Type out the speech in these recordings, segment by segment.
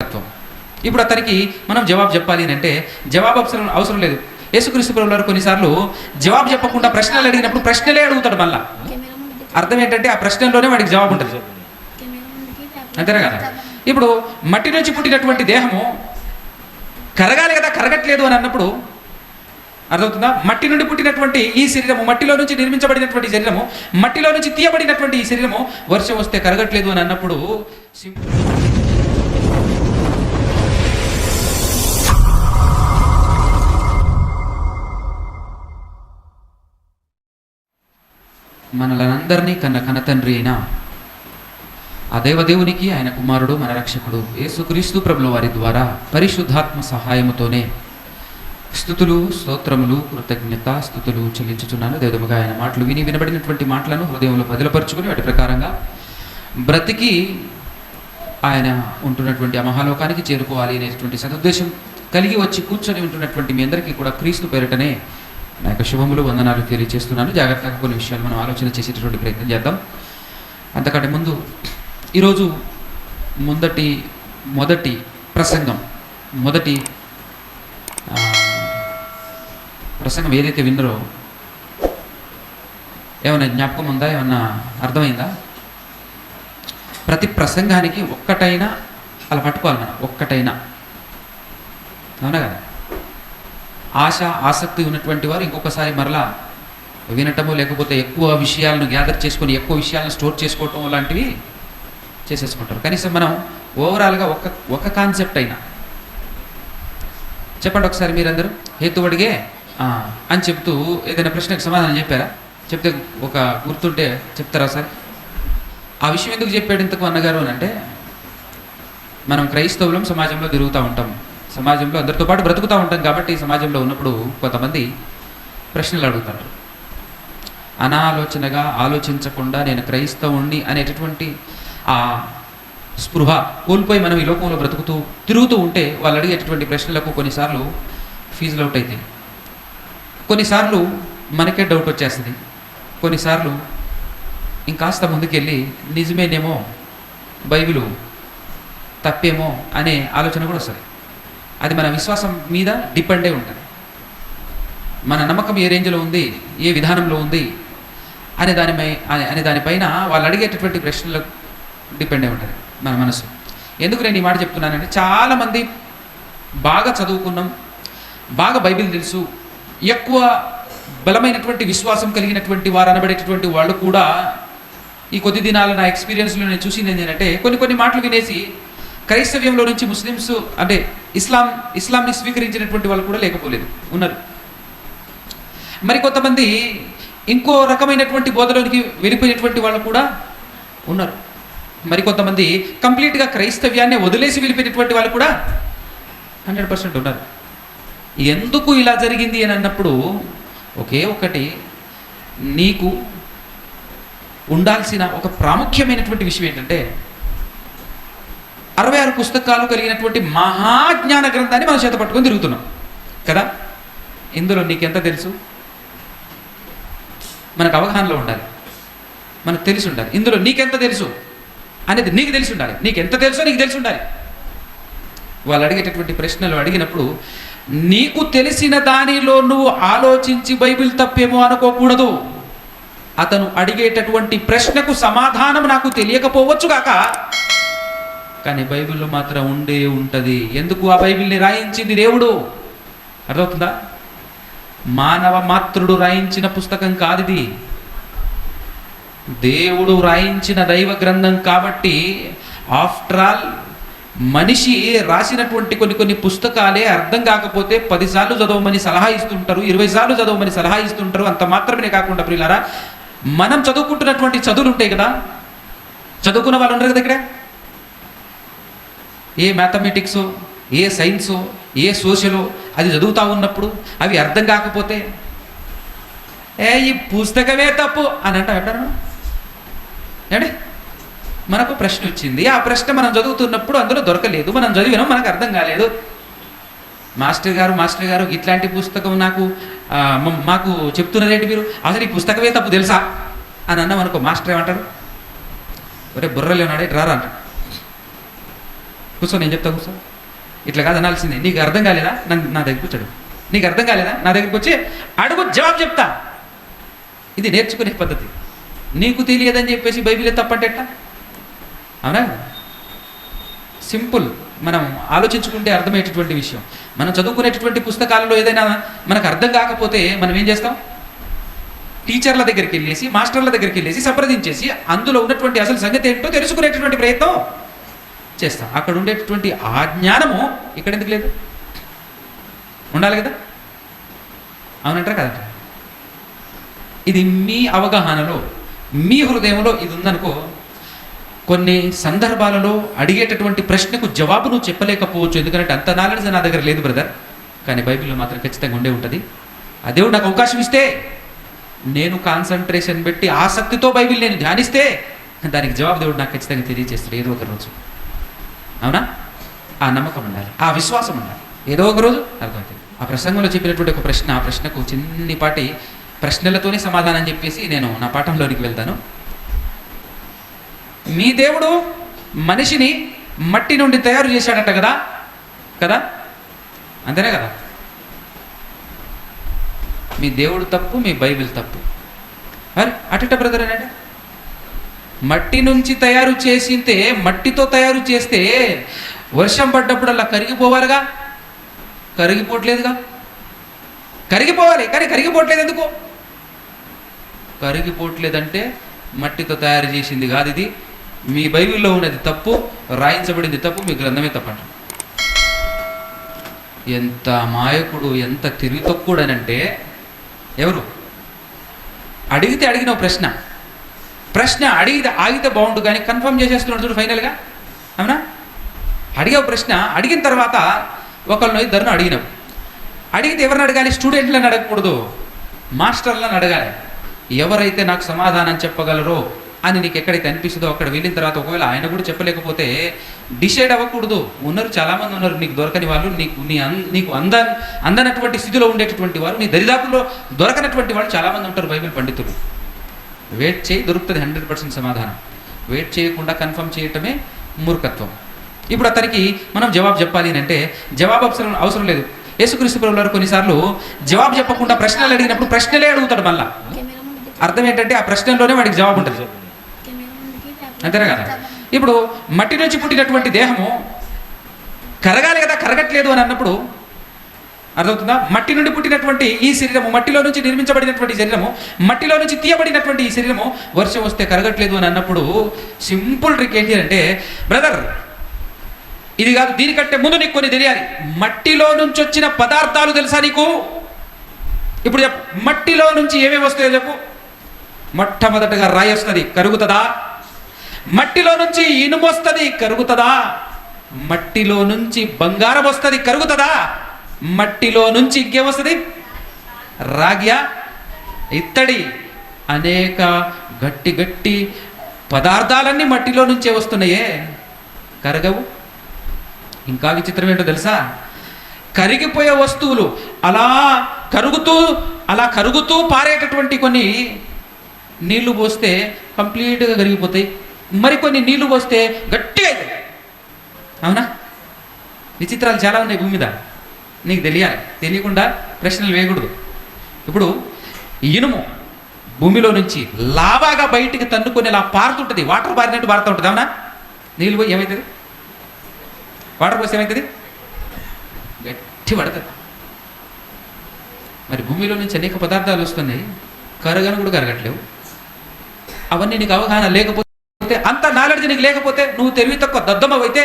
తత్వం ఇప్పుడు అతనికి మనం జవాబు చెప్పాలి అని అంటే జవాబు అవసరం అవసరం లేదు. యేసుక్రీస్తు ప్రభువు వారు కొన్నిసార్లు జవాబు చెప్పకుండా ప్రశ్నలు అడిగినప్పుడు ప్రశ్నలే అడుగుతాడు మళ్ళా. అర్థం ఏంటంటే ఆ ప్రశ్నలోనే వాడికి జవాబు ఉంటుంది. అంతేనా కదా? ఇప్పుడు మట్టి నుంచి పుట్టినటువంటి దేహము కరగాలి కదా కరగట్లేదు అని అన్నప్పుడు అర్థమవుతుందా? మట్టి నుండి పుట్టినటువంటి ఈ శరీరము మట్టిలో నుంచి నిర్మించబడినటువంటి శరీరము మట్టిలో నుంచి తీయబడినటువంటి ఈ శరీరము వర్షం వస్తే కరగట్లేదు అని అన్నప్పుడు మనలందరినీ కన్న కనతండ్రి అయిన ఆ దేవదేవునికి ఆయన కుమారుడు మన రక్షకుడు యేసుక్రీస్తు ప్రభుల వారి ద్వారా పరిశుద్ధాత్మ సహాయముతోనే స్థుతులు స్తోత్రములు కృతజ్ఞత స్థుతులు చెల్లించుచున్నాను. దేవదముగా ఆయన మాటలు విని వినబడినటువంటి మాటలను హృదయంలో బదిలపరుచుకుని వాటి ప్రకారంగా బ్రతికి ఆయన ఉంటున్నటువంటి మహాలోకానికి చేరుకోవాలి అనేటువంటి సదుద్దేశం కలిగి వచ్చి కూర్చొని ఉంటున్నటువంటి మీ అందరికీ కూడా క్రీస్తు పేరిటనే నా యొక్క శుభములు వందనాలు తెలియజేస్తున్నాను. జాగ్రత్తగా కొన్ని విషయాలు మనం ఆలోచన చేసేటటువంటి ప్రయత్నం చేద్దాం. అంతకంటే ముందు ఈరోజు ముందటి మొదటి ప్రసంగం మొదటి ప్రసంగం ఏదైతే విన్నరో ఏమైనా జ్ఞాపకం ఉందా? ఏమన్నా అర్థమైందా? ప్రతి ప్రసంగానికి ఒక్కటైనా అలా పట్టుకోవాలి మనం ఒక్కటైనా. అవునా కదా? ఆశ ఆసక్తి ఉన్నటువంటి వారు ఇంకొకసారి మరలా వినటము లేకపోతే ఎక్కువ విషయాలను గ్యాదర్ చేసుకొని ఎక్కువ విషయాలను స్టోర్ చేసుకోవటం లాంటివి చేసేసుకుంటారు. కనీసం మనం ఓవరాల్గా ఒక ఒక కాన్సెప్ట్ అయినా. చెప్పండి ఒకసారి మీరందరూ. హేతు అడిగే అని చెప్తూ ఏదైనా ప్రశ్నకు సమాధానం చెప్పారా? చెప్తే ఒక గుర్తుంటే చెప్తారా సార్? ఆ విషయం ఎందుకు చెప్పాడు ఇంతకు అన్నగారు అని అంటే మనం క్రైస్తవులం సమాజంలో తిరుగుతూ ఉంటాం. సమాజంలో అందరితో పాటు బ్రతుకుతూ ఉంటాం కాబట్టి సమాజంలో ఉన్నప్పుడు కొంతమంది ప్రశ్నలు అడుగుతారు. అనాలోచనగా ఆలోచించకుండా నేను క్రైస్తవుణ్ణి అనేటటువంటి ఆ స్పృహ కోల్పోయి మనం ఈ లోకంలో బ్రతుకుతూ తిరుగుతూ ఉంటే వాళ్ళు అడిగేటటువంటి ప్రశ్నలకు కొన్నిసార్లు ఫీజులు అవుట్ అవుతాయి కొన్నిసార్లు మనకే డౌట్ వచ్చేస్తుంది. కొన్నిసార్లు ఇంకాస్త ముందుకెళ్ళి నిజమేనేమో బైబిలు తప్పేమో అనే ఆలోచన కూడా వస్తుంది. అది మన విశ్వాసం మీద డిపెండ్ అయి ఉంటుంది. మన నమ్మకం ఏ రేంజ్లో ఉంది ఏ విధానంలో ఉంది అనే దానిపై అనే- దానిపైన వాళ్ళు అడిగేటటువంటి ప్రశ్నలకు డిపెండ్ అయి ఉంటుంది మన మనసు. ఎందుకు నేను ఈ మాట చెప్తున్నానంటే చాలామంది బాగా చదువుకున్నాం బాగా బైబిల్ తెలుసు ఎక్కువ బలమైనటువంటి విశ్వాసం కలిగినటువంటి వారు అనబడేటటువంటి వాళ్ళు కూడా ఈ కొద్ది దినాల నా ఎక్స్పీరియన్స్లో నేను చూసింది ఏంటంటే కొన్ని కొన్ని మాటలు వినేసి క్రైస్తవ్యంలో నుంచి ముస్లిమ్స్ అంటే ఇస్లాం ఇస్లాంని స్వీకరించినటువంటి వాళ్ళు కూడా లేకపోలేదు ఉన్నారు. మరి కొంతమంది ఇంకో రకమైనటువంటి బోధలోనికి వెళ్ళిపోయినటువంటి వాళ్ళు కూడా ఉన్నారు. మరి కొంతమంది కంప్లీట్గా క్రైస్తవ్యాన్ని వదిలేసి వెళ్ళిపోయినటువంటి వాళ్ళు కూడా హండ్రెడ్ పర్సెంట్ ఉన్నారు. ఎందుకు ఇలా జరిగింది అని అన్నప్పుడు ఒకే ఒకటి నీకు ఉండాల్సిన ఒక ప్రాముఖ్యమైనటువంటి విషయం ఏంటంటే అరవై ఆరు పుస్తకాలు కలిగినటువంటి మహాజ్ఞాన గ్రంథాన్ని మనం చేత పట్టుకొని తిరుగుతున్నాం. కదా? ఇందులో నీకెంత తెలుసు? మనకు అవగాహనలో ఉండాలి. మనకు తెలిసి ఉండాలి ఇందులో నీకెంత తెలుసు? అనేది నీకు తెలిసి ఉండాలి నీకు ఎంత తెలుసో నీకు తెలిసి ఉండాలి వాళ్ళు అడిగేటటువంటి ప్రశ్నలు అడిగినప్పుడు నీకు తెలిసిన దానిలో నువ్వు ఆలోచించి బైబిల్ తప్పేమో అనుకోకూడదు. అతను అడిగేటటువంటి ప్రశ్నకు సమాధానం నాకు తెలియకపోవచ్చు కాక కానీ బైబిల్లో మాత్రం ఉండే ఉంటుంది. ఎందుకు ఆ బైబిల్ని రాయించింది దేవుడు? అర్థమవుతుందా? మానవ మాతృడు రాయించిన పుస్తకం కాదు ఇది దేవుడు రాయించిన దైవ గ్రంథం కాబట్టి ఆఫ్టర్ ఆల్ మనిషి రాసినటువంటి కొన్ని కొన్ని పుస్తకాలే అర్థం కాకపోతే పదిసార్లు చదవమని సలహా ఇస్తుంటారు ఇరవై సార్లు చదవమని సలహా ఇస్తుంటారు అంత మాత్రమే కాకుండా ప్రియులారా మనం చదువుకుంటున్నటువంటి చదువులు ఉంటాయి కదా? చదువుకున్న వాళ్ళు ఉండరు కదా ఇక్కడ? ఏ మ్యాథమెటిక్స్ ఏ సైన్సు ఏ సోషలో అది చదువుతూ ఉన్నప్పుడు అవి అర్థం కాకపోతే ఏ ఈ పుస్తకమే తప్పు అని అంట అంటారు ఏమండి? మనకు ప్రశ్న వచ్చింది. ఆ ప్రశ్న మనం చదువుతున్నప్పుడు అందులో దొరకలేదు. మనం చదివినాం మనకు అర్థం కాలేదు. మాస్టర్ గారు మాస్టర్ గారు ఇట్లాంటి పుస్తకం నాకు మాకు చెప్తున్నారేంటి మీరు? అసలు ఈ పుస్తకమే తప్పు తెలుసా? అని అన్నాం అనుకో మాస్టర్ ఏమంటారు? ఒరే బుర్రలేనాడే రారా అంటాడు. కూర్చో నేను చెప్తా కూర్చో. ఇట్లా కాదు అనాల్సిందే. నీకు అర్థం కాలేదా? నన్ను నా దగ్గరికి వచ్చాడు. నీకు అర్థం కాలేదా? నా దగ్గరికి వచ్చి అడుగు జవాబు చెప్తా. ఇది నేర్చుకునే పద్ధతి. నీకు తెలియదని చెప్పేసి బైబిలే తప్పంటేట అవునా? సింపుల్. మనం ఆలోచించుకుంటే అర్థమయ్యేటటువంటి విషయం. మనం చదువుకునేటటువంటి పుస్తకాలలో ఏదైనా మనకు అర్థం కాకపోతే మనం ఏం చేస్తాం? టీచర్ల దగ్గరికి వెళ్ళేసి మాస్టర్ల దగ్గరికి వెళ్ళేసి సంప్రదించేసి అందులో ఉన్నటువంటి అసలు సంగతి ఏంటో తెలుసుకునేటటువంటి ప్రయత్నం. చేస్తాం. అక్కడ ఉండేటటువంటి ఆ జ్ఞానము ఇక్కడ ఎందుకు లేదు? ఉండాలి కదా? అవునంటారు కదా ఇది మీ అవగాహనలో మీ హృదయంలో ఇది ఉందనుకో కొన్ని సందర్భాలలో అడిగేటటువంటి ప్రశ్నకు జవాబు నువ్వు చెప్పలేకపోవచ్చు. ఎందుకంటే అంత నాలెడ్జ్ నా దగ్గర లేదు బ్రదర్ కానీ బైబిల్లో మాత్రం ఖచ్చితంగా ఉండే ఉంటుంది. ఆ దేవుడు నాకు అవకాశం ఇస్తే నేను కాన్సన్ట్రేషన్ పెట్టి ఆసక్తితో బైబిల్ నేను ధ్యానిస్తే దానికి జవాబు దేవుడు నాకు ఖచ్చితంగా తెలియజేస్తాడు ఏదో ఒక రోజు. అవునా? ఆ నమ్మకం ఉండాలి. ఆ విశ్వాసం ఉండాలి. ఏదో ఒక రోజు అర్థమవుతుంది. ఆ ప్రసంగంలో చెప్పినటువంటి ఒక ప్రశ్న ఆ ప్రశ్నకు చిన్నిపాటి ప్రశ్నలతోనే సమాధానం చెప్పేసి నేను నా పాఠంలోనికి వెళ్తాను. మీ దేవుడు మనిషిని మట్టి నుండి తయారు చేశాడట కదా? కదా? అంతేనే కదా? మీ దేవుడు తప్పు మీ బైబిల్ తప్పు. అరే అటుట బ్రదర్ అంటే మట్టి నుంచి తయారు చేసింతే మట్టితో తయారు చేస్తే వర్షం పడ్డప్పుడు అలా కరిగిపోవాలిగా? కరిగిపోవట్లేదుగా? కరిగిపోవాలి కానీ కరిగిపోవట్లేదు ఎందుకు? కరిగిపోవట్లేదంటే మట్టితో తయారు చేసింది కాదు ఇది. మీ బైబిల్లో ఉన్నది తప్పు రాయించబడింది తప్పు మీ గ్రంథమే తప్పంట. ఎంత మాయకుడు ఎంత తిరిగి తక్కువడనంటే ఎవరు? అడిగితే అడిగిన ఓ ప్రశ్న. ప్రశ్న అడిగితే ఆగితే బాగుండు కానీ కన్ఫర్మ్ చేసేస్తున్నాడు చూడు ఫైనల్గా అవునా? అడిగావు ప్రశ్న అడిగిన తర్వాత ఒకళ్ళని ఇద్దరిని అడిగినావు. అడిగితే ఎవరిని అడగాలి? స్టూడెంట్లను అడగకూడదు. మాస్టర్లను అడగాలి. ఎవరైతే నాకు సమాధానం చెప్పగలరో అని నీకు ఎక్కడైతే అనిపిస్తుందో అక్కడ వెళ్ళిన తర్వాత ఒకవేళ ఆయన కూడా చెప్పలేకపోతే డిసైడ్ అవ్వకూడదు. ఉన్నారు చాలామంది ఉన్నారు. నీకు దొరకని వాళ్ళు నీకు నీ అన్ నీకు అంద అందనటువంటి స్థితిలో ఉండేటటువంటి వారు నీ దరిదాపుల్లో దొరకనటువంటి వాళ్ళు చాలామంది ఉంటారు బైబిల్ పండితులు. వెయిట్ చేయి దొరుకుతుంది హండ్రెడ్ పర్సెంట్ సమాధానం. వెయిట్ చేయకుండా కన్ఫర్మ్ చేయటమే మూర్ఖత్వం. ఇప్పుడు అతనికి మనం జవాబు చెప్పాలి అని అంటే జవాబు అవసరం అవసరం లేదు. యేసుక్రీస్తు ప్రభువు వారు కొన్నిసార్లు జవాబు చెప్పకుండా ప్రశ్నలు అడిగినప్పుడు ప్రశ్నలే అడుగుతాడు మళ్ళా. అర్థం ఏంటంటే ఆ ప్రశ్నలోనే వాడికి జవాబు ఉంటుంది. అంతేనా కదా? ఇప్పుడు మట్టి నుంచి పుట్టినటువంటి దేహము కరగాలి కదా కరగట్లేదు అని అన్నప్పుడు అర్థమవుతుందా? మట్టి నుండి పుట్టినటువంటి ఈ శరీరము మట్టిలో నుంచి నిర్మించబడినటువంటి శరీరము మట్టిలో నుంచి తీయబడినటువంటి ఈ శరీరము వర్షం వస్తే కరగట్లేదు అని అన్నప్పుడు సింపుల్ ట్రిక్ ఏంటి అంటే బ్రదర్ ఇది కాదు దీనికంటే ముందు నీకు కొన్ని తెలియాలి. మట్టిలో నుంచి వచ్చిన పదార్థాలు తెలుసా నీకు? ఇప్పుడు చెప్పు మట్టిలో నుంచి ఏమేమి వస్తాయో చెప్పు. మొట్టమొదటగా రాయి వస్తుంది కరుగుతుందా? మట్టిలో నుంచి ఇనుము వస్తుంది కరుగుతుందా? మట్టిలో నుంచి బంగారం వస్తుంది కరుగుతుందా? మట్టిలో నుంచి ఇంకేమొస్తుంది రాగ్య? ఇత్తడి. అనేక గట్టి గట్టి పదార్థాలన్నీ మట్టిలో నుంచే వస్తున్నాయే. కరగవు. ఇంకా విచిత్రం ఏంటో తెలుసా? కరిగిపోయే వస్తువులు అలా కరుగుతూ అలా కరుగుతూ పారేటటువంటి కొన్ని నీళ్ళు పోస్తే కంప్లీట్గా కరిగిపోతాయి. మరికొన్ని నీళ్ళు పోస్తే గట్టిగా అవుతాయి అవునా? విచిత్రాలు చాలా ఉన్నాయి భూమి మీద. నీకు తెలియాలి. తెలియకుండా ప్రశ్నలు వేయకూడదు. ఇప్పుడు ఇనుము భూమిలో నుంచి లావాగా బయటికి తన్నుకొని ఇలా పారుతుంటుంది. వాటర్ పారినట్టు పారుతూ ఉంటుంది అవునా? నీళ్ళు పోయి ఏమవుతుంది వాటర్ పోసి ఏమవుతుంది గట్టి పడుతుంది. మరి భూమిలో నుంచి అనేక పదార్థాలు వస్తున్నాయి. కరగను కూడా కరగట్లేవు. అవన్నీ నీకు అవగాహన లేకపోతే అంత నాలెడ్జ్ నీకు లేకపోతే నువ్వు తెలివి తక్కువ దద్దమ్మవైతే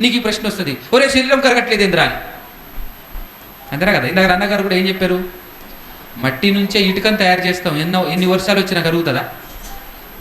నీకు ఈ ప్రశ్న వస్తుంది. ఒరే శరీరం కరగట్లేదు ఏంద్రా అని అంతేనా కదా? ఇందాక అన్నగారు కూడా ఏం చెప్పారు? మట్టి నుంచే ఇటుకను తయారు చేస్తాం. ఎన్నో ఎన్ని వర్షాలు వచ్చినా కరుగుతుందా?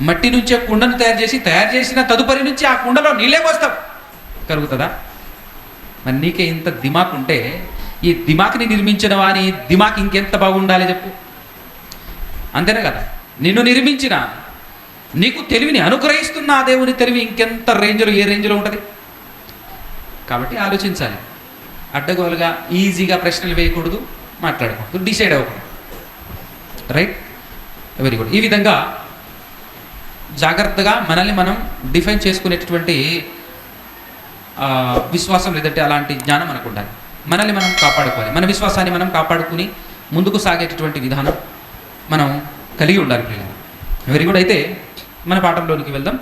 మట్టి నుంచే కుండను తయారు చేసి తయారు చేసిన తదుపరి నుంచి ఆ కుండలో నీళ్ళే పోస్తాం. కలుగుతుందా మరి నీకే ఇంత దిమాక్ ఉంటే ఈ దిమాక్ని నిర్మించిన వాని దిమాక్ ఇంకెంత బాగుండాలి చెప్పు. అంతేనే కదా? నిన్ను నిర్మించిన నీకు తెలివిని అనుగ్రహిస్తున్న ఆ దేవుని తెలివి ఇంకెంత రేంజ్లో ఏ రేంజ్లో ఉంటుంది? కాబట్టి ఆలోచించాలి. అడ్డగోలుగా ఈజీగా ప్రశ్నలు వేయకూడదు మాట్లాడకూడదు డిసైడ్ అవ్వకూడదు. రైట్ వెరీ గుడ్ ఈ విధంగా జాగ్రత్తగా మనల్ని మనం డిఫైన్ చేసుకునేటటువంటి విశ్వాసం లేదంటే అలాంటి జ్ఞానం మనకు ఉండాలి మనల్ని మనం కాపాడుకోవాలి. మన విశ్వాసాన్ని మనం కాపాడుకుని ముందుకు సాగేటటువంటి విధానం మనం కలిగి ఉండాలి పిల్లలు వెరీ గుడ్ అయితే మన పాఠంలోనికి వెళ్దాం.